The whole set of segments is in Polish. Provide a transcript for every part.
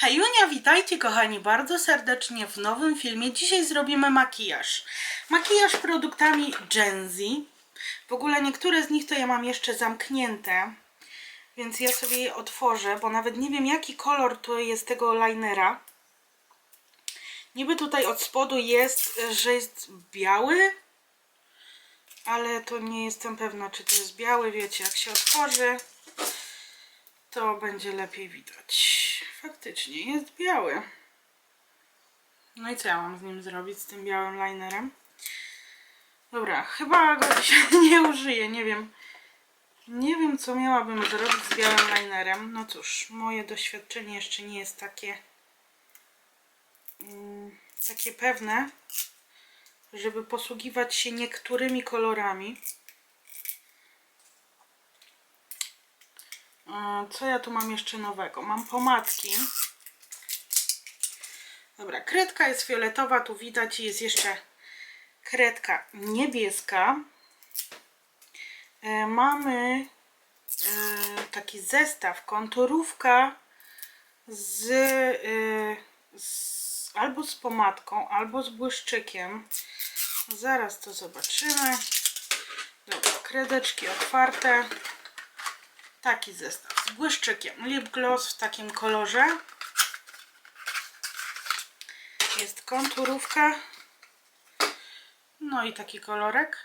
Hejunia, witajcie kochani bardzo serdecznie w nowym filmie. Dzisiaj zrobimy makijaż. Makijaż produktami Genzy. W ogóle niektóre z nich to ja mam jeszcze zamknięte, więc ja sobie je otworzę, bo nawet nie wiem jaki kolor to jest tego linera. Niby tutaj od spodu jest, że jest biały, ale to nie jestem pewna, czy to jest biały. Wiecie, jak się otworzy, to będzie lepiej widać. Faktycznie jest biały. No i co ja mam z nim zrobić, z tym białym linerem? Dobra, chyba go dzisiaj nie użyję, nie wiem. Nie wiem, co miałabym zrobić z białym linerem. No cóż, moje doświadczenie jeszcze nie jest takie mm, takie pewne, żeby posługiwać się niektórymi kolorami. Co ja tu mam jeszcze nowego? Mam pomadki. Dobra, kredka jest fioletowa, tu widać jest jeszcze kredka niebieska. E, Mamy e, taki zestaw, konturówka z, e, z albo z pomadką, albo z błyszczykiem. Zaraz to zobaczymy. Dobra, kredeczki otwarte taki zestaw z błyszczykiem. Lip gloss w takim kolorze. Jest konturówka. No i taki kolorek.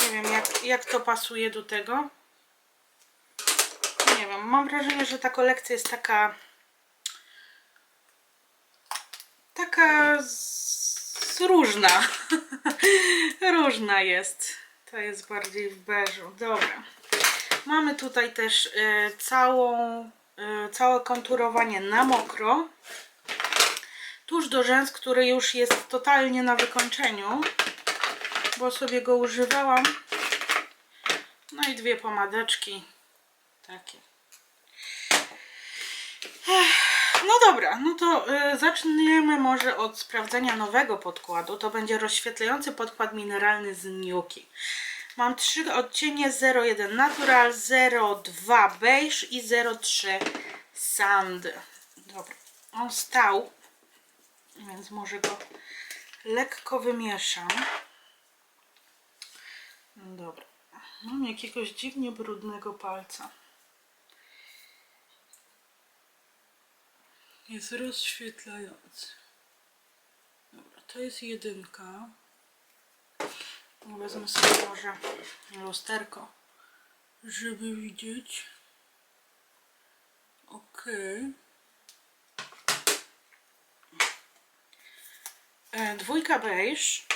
Nie wiem jak, jak to pasuje do tego. Nie wiem, mam wrażenie, że ta kolekcja jest taka taka z, różna. różna jest. To jest bardziej w beżu. Dobra. Mamy tutaj też y, całą, y, całe konturowanie na mokro. Tuż do rzęs, który już jest totalnie na wykończeniu, bo sobie go używałam. No i dwie pomadeczki. Takie. No dobra, no to y, zaczniemy może od sprawdzenia nowego podkładu. To będzie rozświetlający podkład mineralny z Nuki. Mam trzy odcienie 01 Natural, 02 Beige i 03 Sand. Dobra, on stał, więc może go lekko wymieszam. Dobra, mam jakiegoś dziwnie brudnego palca. Jest rozświetlający. Dobra, to jest jedynka. Wezmę sobie może lusterko, żeby widzieć. Ok. E, dwójka beige.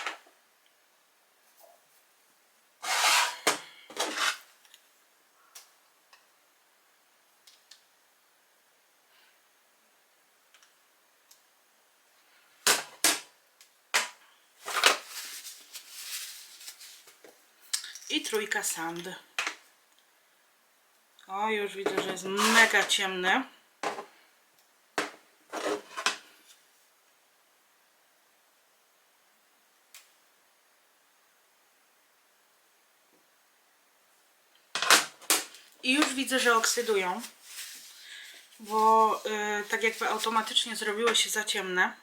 Trójka sand. O, już widzę, że jest mega ciemny. I już widzę, że oksydują, bo yy, tak jakby automatycznie zrobiło się za ciemne.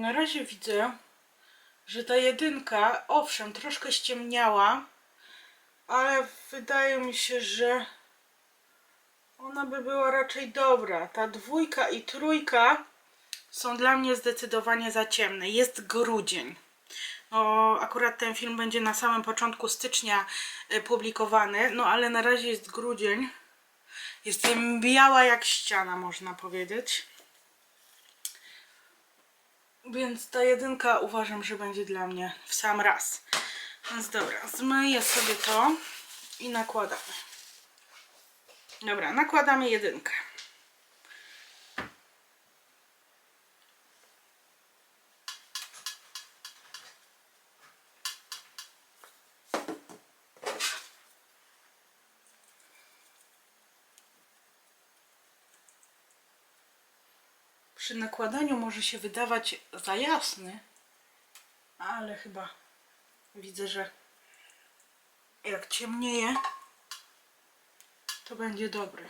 Na razie widzę, że ta jedynka, owszem, troszkę ściemniała, ale wydaje mi się, że ona by była raczej dobra. Ta dwójka i trójka są dla mnie zdecydowanie za ciemne. Jest grudzień. O, akurat ten film będzie na samym początku stycznia y, publikowany, no ale na razie jest grudzień. Jestem biała jak ściana, można powiedzieć. Więc ta jedynka uważam, że będzie dla mnie w sam raz. Więc dobra, zmyję sobie to i nakładamy. Dobra, nakładamy jedynkę. przy nakładaniu może się wydawać za jasny, ale chyba widzę, że Jak ciemnieje, to będzie dobry.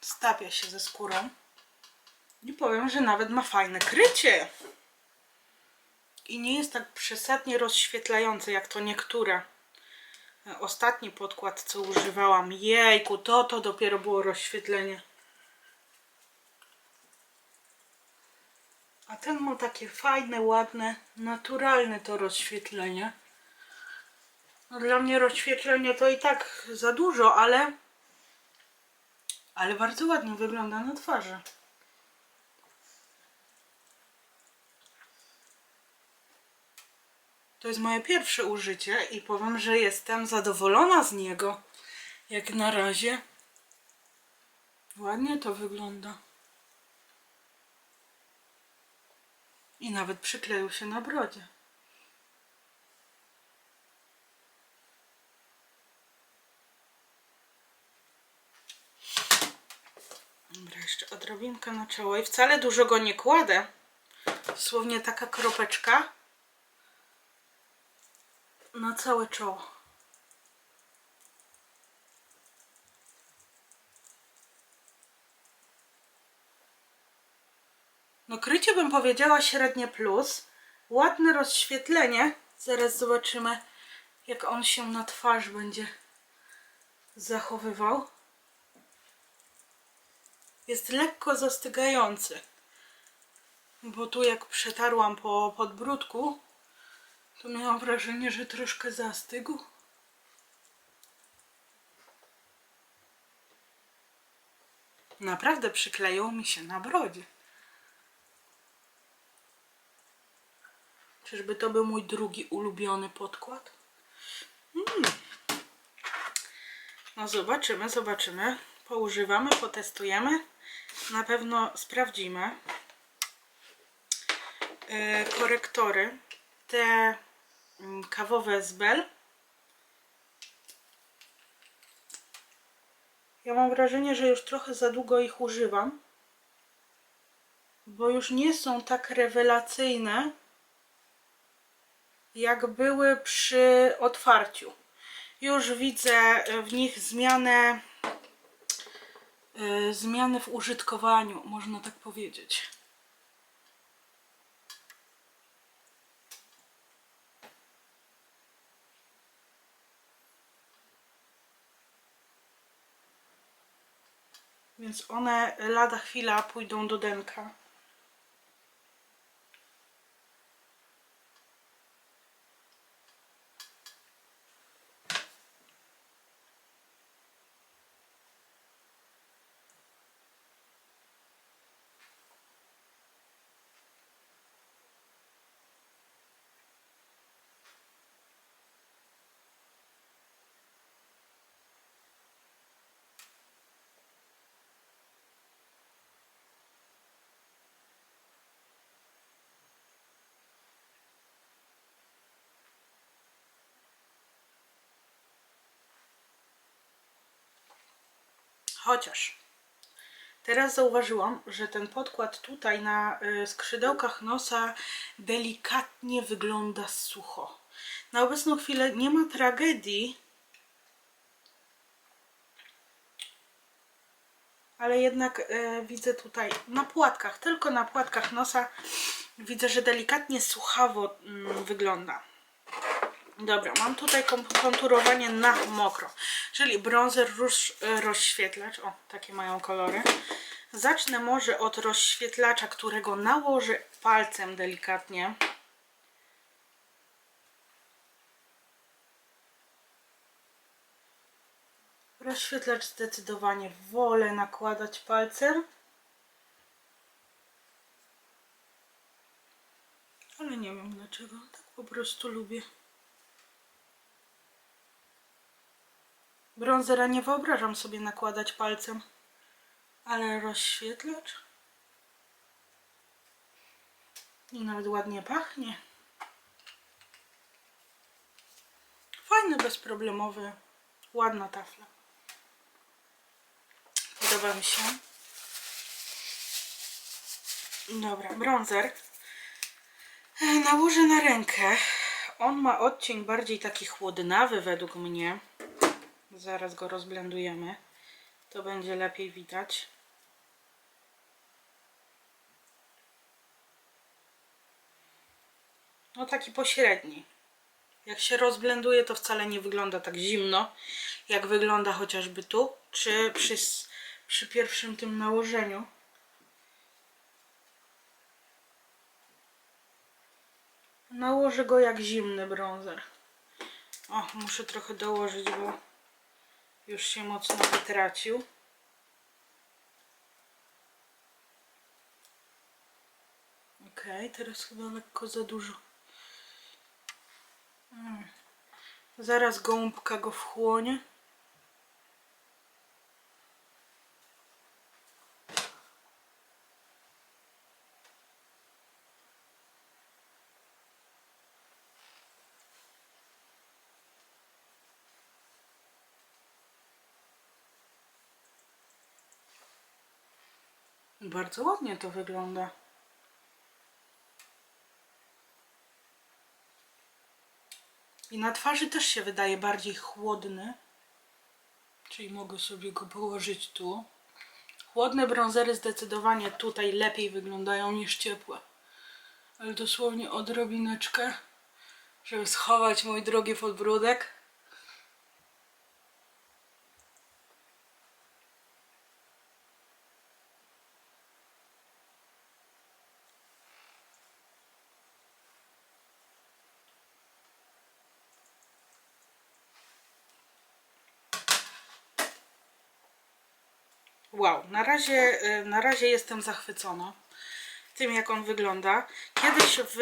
Stapia się ze skórą. I powiem, że nawet ma fajne krycie. I nie jest tak przesadnie rozświetlające jak to niektóre. Ostatni podkład, co używałam. Jejku, to to dopiero było rozświetlenie. A ten ma takie fajne, ładne, naturalne to rozświetlenie. No dla mnie rozświetlenie to i tak za dużo, ale ale bardzo ładnie wygląda na twarzy. To jest moje pierwsze użycie i powiem, że jestem zadowolona z niego. Jak na razie. Ładnie to wygląda. I nawet przykleił się na brodzie. Dobra, jeszcze odrobinkę na czoło i wcale dużo go nie kładę. Dosłownie taka kropeczka na całe czoło. No krycie bym powiedziała średnie plus. Ładne rozświetlenie. Zaraz zobaczymy jak on się na twarz będzie zachowywał. Jest lekko zastygający. Bo tu jak przetarłam po podbródku, to miałam wrażenie, że troszkę zastygł. Naprawdę przykleił mi się na brodzie. Czyżby to był mój drugi ulubiony podkład? Mm. No zobaczymy, zobaczymy. Poużywamy, potestujemy. Na pewno sprawdzimy. E, korektory. Te mm, kawowe z Bell. Ja mam wrażenie, że już trochę za długo ich używam. Bo już nie są tak rewelacyjne, jak były przy otwarciu. Już widzę w nich zmianę, e, zmiany w użytkowaniu, można tak powiedzieć. Więc one lada chwila pójdą do denka. Chociaż teraz zauważyłam, że ten podkład tutaj na y, skrzydełkach nosa delikatnie wygląda sucho. Na obecną chwilę nie ma tragedii, ale jednak y, widzę tutaj na płatkach, tylko na płatkach nosa widzę, że delikatnie suchawo mm, wygląda. Dobra, mam tutaj konturowanie na mokro, czyli bronzer, róż, rozświetlacz, o, takie mają kolory. Zacznę może od rozświetlacza, którego nałożę palcem delikatnie. Rozświetlacz zdecydowanie wolę nakładać palcem. Ale nie wiem dlaczego, tak po prostu lubię. Bronzera nie wyobrażam sobie nakładać palcem, ale rozświetlacz i nawet ładnie pachnie. Fajny, bezproblemowy, ładna tafla. podoba mi się. Dobra, bronzer. E, Nałożę na rękę. On ma odcień bardziej taki chłodnawy według mnie. Zaraz go rozblendujemy. To będzie lepiej widać. No taki pośredni. Jak się rozblenduje, to wcale nie wygląda tak zimno, jak wygląda chociażby tu, czy przy, przy pierwszym tym nałożeniu. Nałożę go jak zimny bronzer. O, muszę trochę dołożyć, bo już się mocno wytracił. Okej, teraz chyba lekko za dużo. Mm. Zaraz gąbka go wchłonie. Bardzo ładnie to wygląda. I na twarzy też się wydaje bardziej chłodny. Czyli mogę sobie go położyć tu. Chłodne brązery zdecydowanie tutaj lepiej wyglądają niż ciepłe. Ale dosłownie odrobineczkę, żeby schować mój drogi podbródek. Wow, na razie, y, na razie jestem zachwycona tym, jak on wygląda. Kiedyś w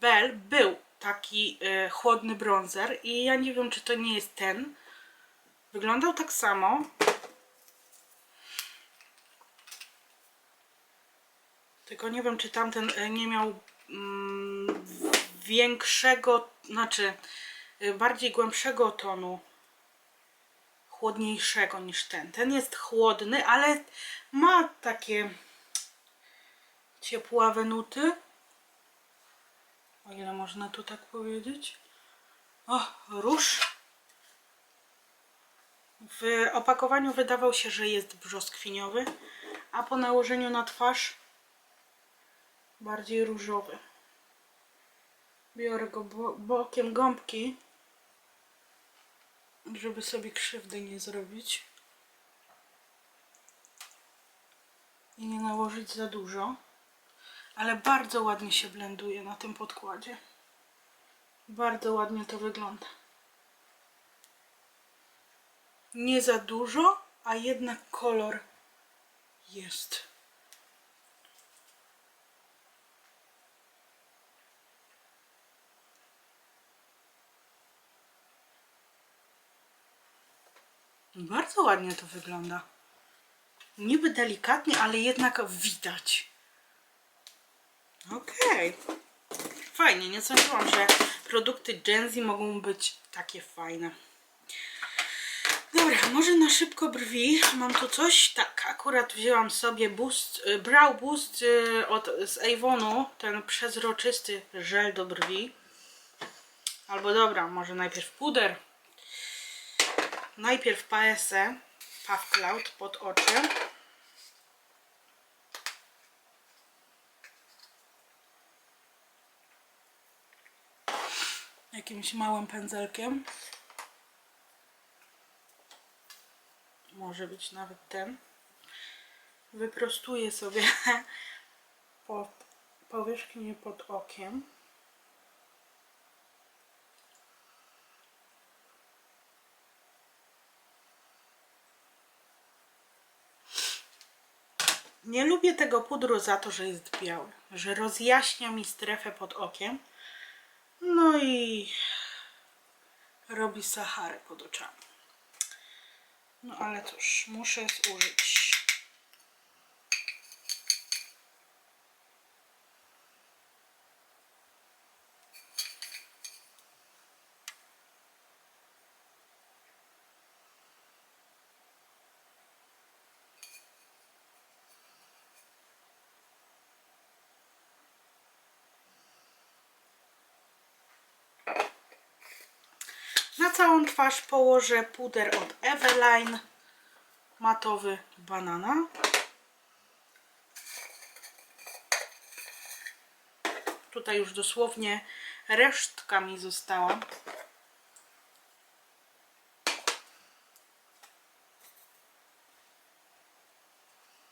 Bell był taki y, chłodny bronzer i ja nie wiem, czy to nie jest ten. Wyglądał tak samo. Tylko nie wiem, czy tamten y, nie miał mm, większego, znaczy bardziej głębszego tonu chłodniejszego niż ten. Ten jest chłodny, ale ma takie ciepławe nuty. O ile można tu tak powiedzieć. O, róż. W opakowaniu wydawał się, że jest brzoskwiniowy, a po nałożeniu na twarz bardziej różowy. Biorę go bo bokiem gąbki żeby sobie krzywdy nie zrobić i nie nałożyć za dużo, ale bardzo ładnie się blenduje na tym podkładzie. Bardzo ładnie to wygląda. Nie za dużo, a jednak kolor jest. Bardzo ładnie to wygląda. Niby delikatnie, ale jednak widać. Okej. Fajnie, nie sądziłam, że produkty Gen Z mogą być takie fajne. Dobra, może na szybko brwi. Mam tu coś. Tak, akurat wzięłam sobie boost, y, Brow Boost y, od, z Avonu. Ten przezroczysty żel do brwi. Albo dobra, może najpierw puder. Najpierw PSE Puff Cloud pod oczy. Jakimś małym pędzelkiem. Może być nawet ten. Wyprostuję sobie powierzchnię pod okiem. Nie lubię tego pudru za to, że jest biały, że rozjaśnia mi strefę pod okiem. No i robi Saharę pod oczami. No ale cóż, muszę zużyć. Całą twarz położę puder od Eveline matowy banana. Tutaj już dosłownie resztka mi została.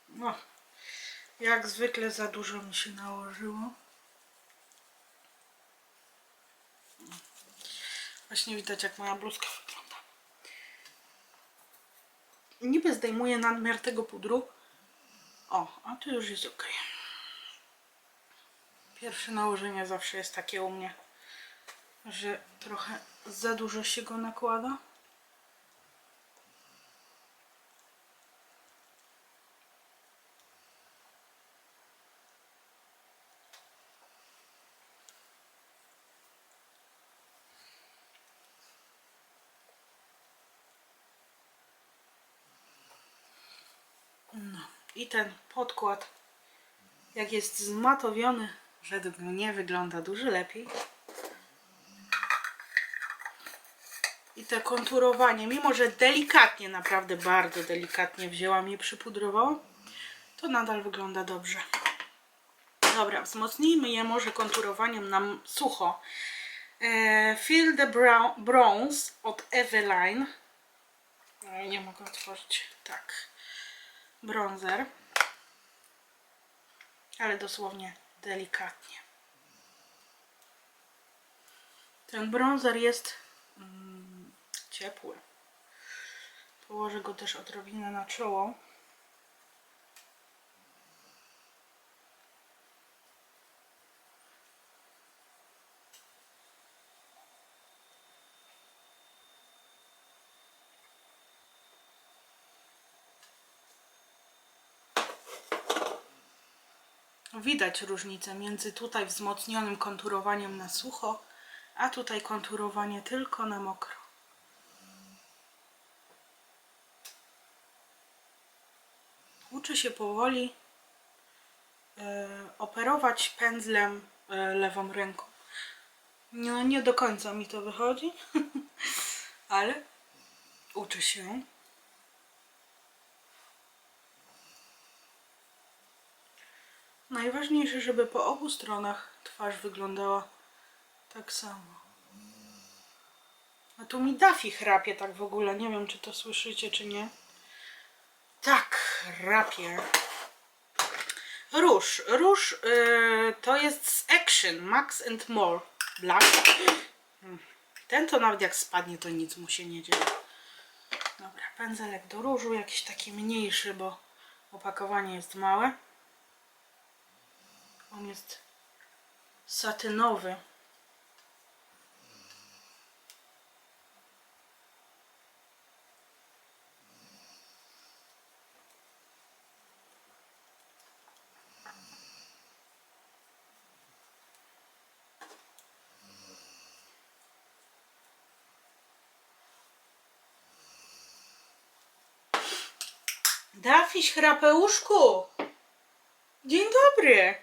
No, jak zwykle za dużo mi się nałożyło. Właśnie widać jak moja bluzka wygląda. Niby zdejmuję nadmiar tego pudru. O, a tu już jest ok. Pierwsze nałożenie zawsze jest takie u mnie, że trochę za dużo się go nakłada. I ten podkład, jak jest zmatowiony, według mnie wygląda dużo lepiej. I to konturowanie, mimo że delikatnie, naprawdę bardzo delikatnie wzięłam i przypudrowałam, to nadal wygląda dobrze. Dobra, wzmocnijmy je może konturowaniem na m- sucho. E, Feel the brown, Bronze od Eveline. E, Nie mogę otworzyć. Tak. Bronzer. Ale dosłownie delikatnie. Ten bronzer jest mm, ciepły. Położę go też odrobinę na czoło. Widać różnicę między tutaj wzmocnionym konturowaniem na sucho, a tutaj konturowanie tylko na mokro. Uczę się powoli e, operować pędzlem e, lewą ręką. No, nie do końca mi to wychodzi, ale uczę się. Najważniejsze, żeby po obu stronach twarz wyglądała tak samo. A tu mi Dafi chrapie tak w ogóle. Nie wiem, czy to słyszycie, czy nie. Tak, chrapie. Róż. Róż yy, to jest z Action Max and More Black. Hmm. Ten to nawet jak spadnie, to nic mu się nie dzieje. Dobra, pędzelek do różu, jakiś taki mniejszy, bo opakowanie jest małe. On jest satynowy. Dafiś chrapeuszku! Dzień dobry!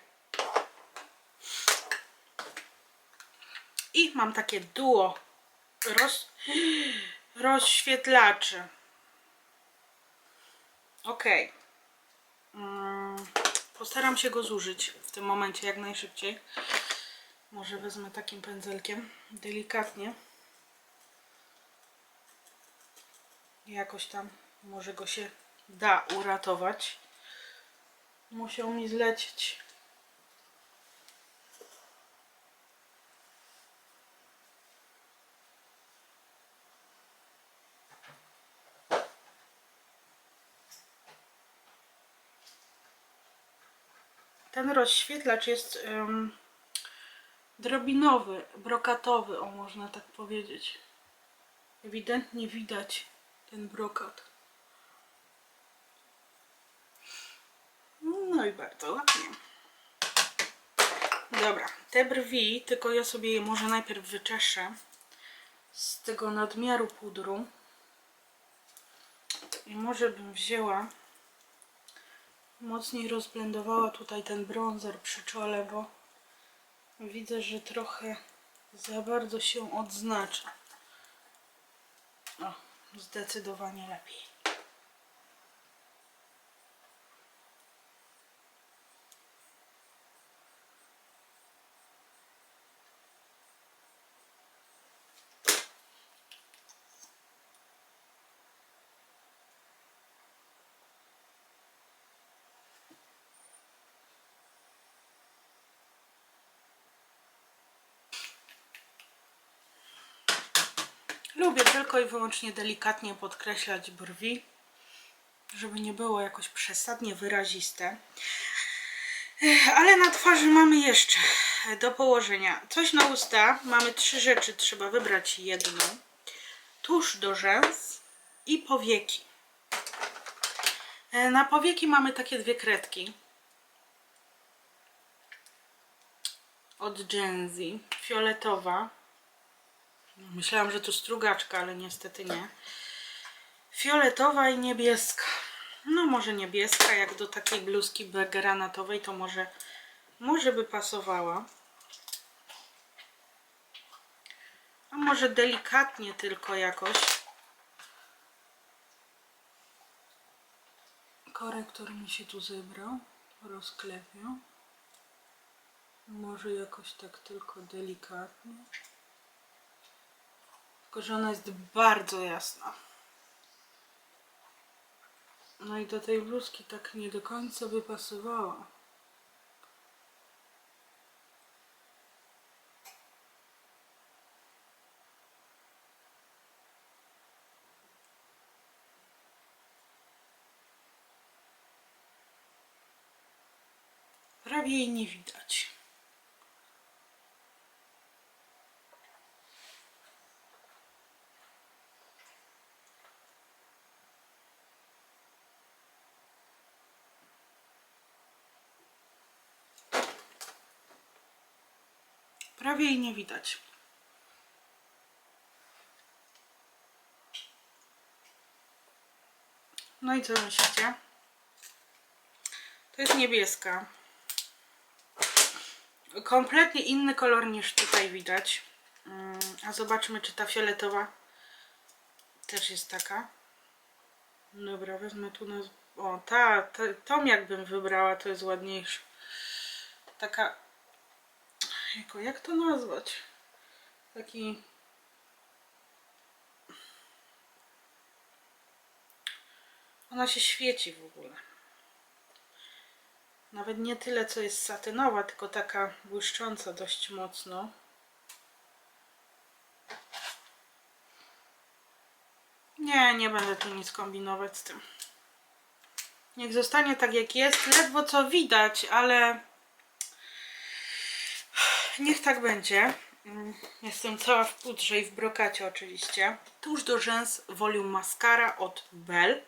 Mam takie duo roz, rozświetlaczy. Ok. Mm, postaram się go zużyć w tym momencie jak najszybciej. Może wezmę takim pędzelkiem delikatnie. Jakoś tam może go się da uratować. Musiał mi zlecieć. Ten rozświetlacz jest em, drobinowy, brokatowy, o można tak powiedzieć. Ewidentnie widać ten brokat. No i bardzo ładnie. Dobra, te brwi, tylko ja sobie je może najpierw wyczeszę z tego nadmiaru pudru. I może bym wzięła mocniej rozblendowała tutaj ten bronzer przy czole, bo widzę, że trochę za bardzo się odznacza. Zdecydowanie lepiej. Lubię tylko i wyłącznie delikatnie podkreślać brwi, żeby nie było jakoś przesadnie wyraziste. Ale na twarzy mamy jeszcze do położenia coś na usta. Mamy trzy rzeczy, trzeba wybrać jedną. Tusz do rzęs i powieki. E, Na powieki mamy takie dwie kredki. Od Genzy. Fioletowa. Myślałam, że to strugaczka, ale niestety nie. Fioletowa i niebieska. No może niebieska, jak do takiej bluzki granatowej, to może, może by pasowała. A może delikatnie tylko jakoś. Korektor mi się tu zebrał. Rozklepiał. Może jakoś tak tylko delikatnie. Tylko, że ona jest bardzo jasna. No i do tej bluzki tak nie do końca by pasowała. Prawie jej nie widać. Prawie jej nie widać. No i co myślicie? To jest niebieska. Kompletnie inny kolor niż tutaj widać. Mm, A zobaczmy, czy ta fioletowa też jest taka. Dobra, wezmę tu na... O, ta, ta, tą jakbym wybrała, to jest ładniejsza. Taka jak to nazwać? Taki. Ona się świeci w ogóle. Nawet nie tyle, co jest satynowa, tylko taka błyszcząca dość mocno. Nie, nie będę tu nic kombinować z tym. Niech zostanie tak jak jest. Ledwo co widać, ale Niech tak będzie. Mm, Jestem cała w pudrze i w brokacie oczywiście. Tuż do rzęs Volume Mascara od Bell.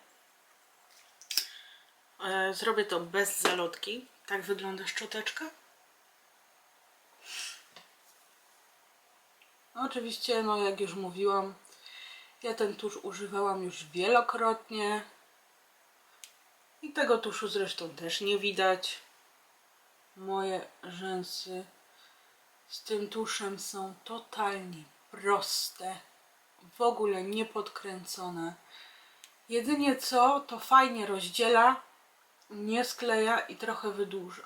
E, Zrobię to bez zalotki. Tak wygląda szczoteczka. Oczywiście, no jak już mówiłam, ja ten tusz używałam już wielokrotnie. I tego tuszu zresztą też nie widać. Moje rzęsy z tym tuszem są totalnie proste, w ogóle niepodkręcone. Jedynie co, to fajnie rozdziela, nie skleja i trochę wydłuża.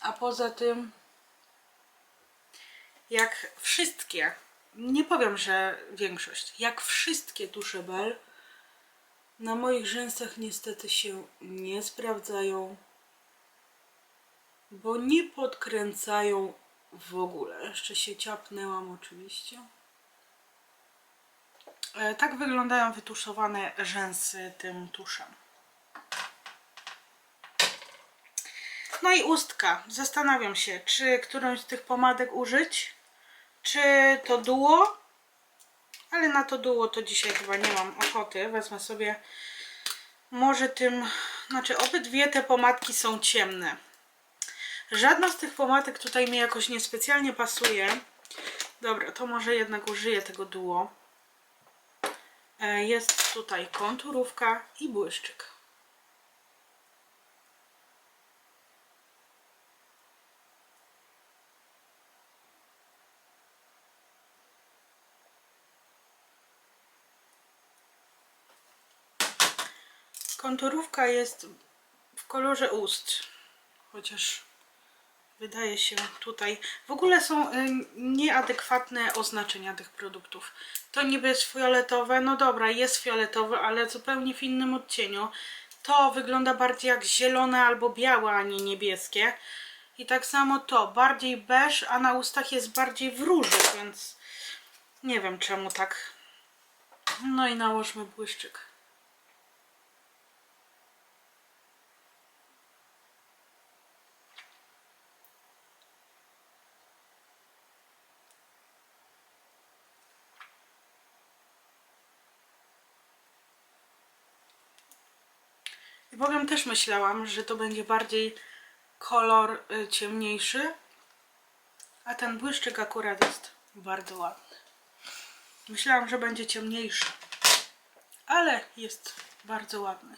A poza tym, jak wszystkie, nie powiem, że większość, jak wszystkie tusze Bell, na moich rzęsach niestety się nie sprawdzają bo nie podkręcają w ogóle. Jeszcze się ciapnęłam oczywiście. E, Tak wyglądają wytuszowane rzęsy tym tuszem. No i ustka. Zastanawiam się, czy którąś z tych pomadek użyć, czy to duo, ale na to duo to dzisiaj chyba nie mam ochoty. Wezmę sobie może tym, znaczy obydwie te pomadki są ciemne. Żadna z tych pomadek tutaj mi jakoś niespecjalnie pasuje. Dobra, to może jednak użyję tego duo. E, jest tutaj konturówka i błyszczyk. Konturówka jest w kolorze ust, chociaż wydaje się tutaj. W ogóle są y, nieadekwatne oznaczenia tych produktów. To niby jest fioletowe, no dobra, jest fioletowe, ale zupełnie w innym odcieniu. To wygląda bardziej jak zielone albo białe, a nie niebieskie. I tak samo to, bardziej beż, a na ustach jest bardziej w róży, więc nie wiem czemu tak. No i nałożmy błyszczyk. I powiem też myślałam, że to będzie bardziej kolor y, ciemniejszy, a ten błyszczyk akurat jest bardzo ładny. Myślałam, że będzie ciemniejszy, ale jest bardzo ładny.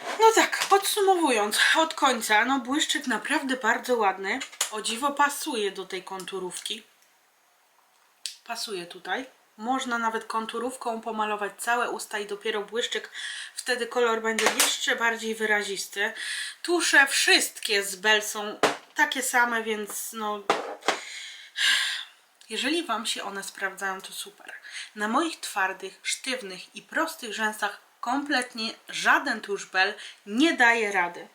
No tak, podsumowując, od końca, no błyszczyk naprawdę bardzo ładny. O dziwo pasuje do tej konturówki. Pasuje tutaj. Można nawet konturówką pomalować całe usta i dopiero błyszczyk, wtedy kolor będzie jeszcze bardziej wyrazisty. Tusze wszystkie z Bell są takie same, więc no jeżeli Wam się one sprawdzają, to super. Na moich twardych, sztywnych i prostych rzęsach kompletnie żaden tusz Bell nie daje rady.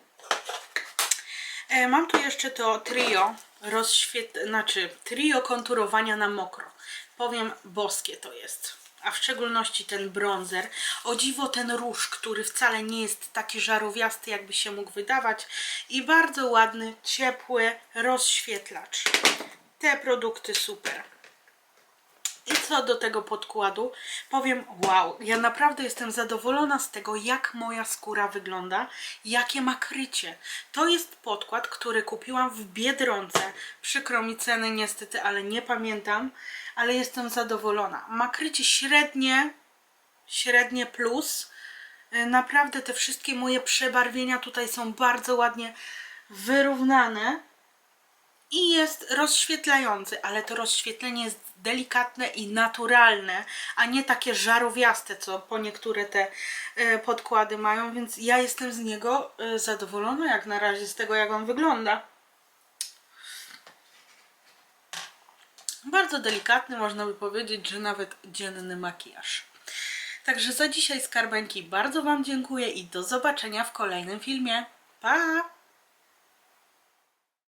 E, mam tu jeszcze to trio rozświet... znaczy trio konturowania na mokro. Powiem, boskie to jest. A w szczególności ten bronzer. O dziwo ten róż, który wcale nie jest taki żarowiasty, jakby się mógł wydawać. I bardzo ładny, ciepły rozświetlacz. Te produkty super. I co do tego podkładu, powiem wow, ja naprawdę jestem zadowolona z tego, jak moja skóra wygląda, jakie ma krycie. To jest podkład, który kupiłam w Biedronce. Przykro mi ceny niestety, ale nie pamiętam, ale jestem zadowolona. Ma krycie średnie, średnie plus. Y, Naprawdę te wszystkie moje przebarwienia tutaj są bardzo ładnie wyrównane i jest rozświetlający, ale to rozświetlenie jest delikatne i naturalne, a nie takie żarowiaste, co po niektóre te e, podkłady mają, więc ja jestem z niego e, zadowolona jak na razie z tego, jak on wygląda. Bardzo delikatny, można by powiedzieć, że nawet dzienny makijaż. Także za dzisiaj skarbeńki bardzo Wam dziękuję i do zobaczenia w kolejnym filmie. Pa!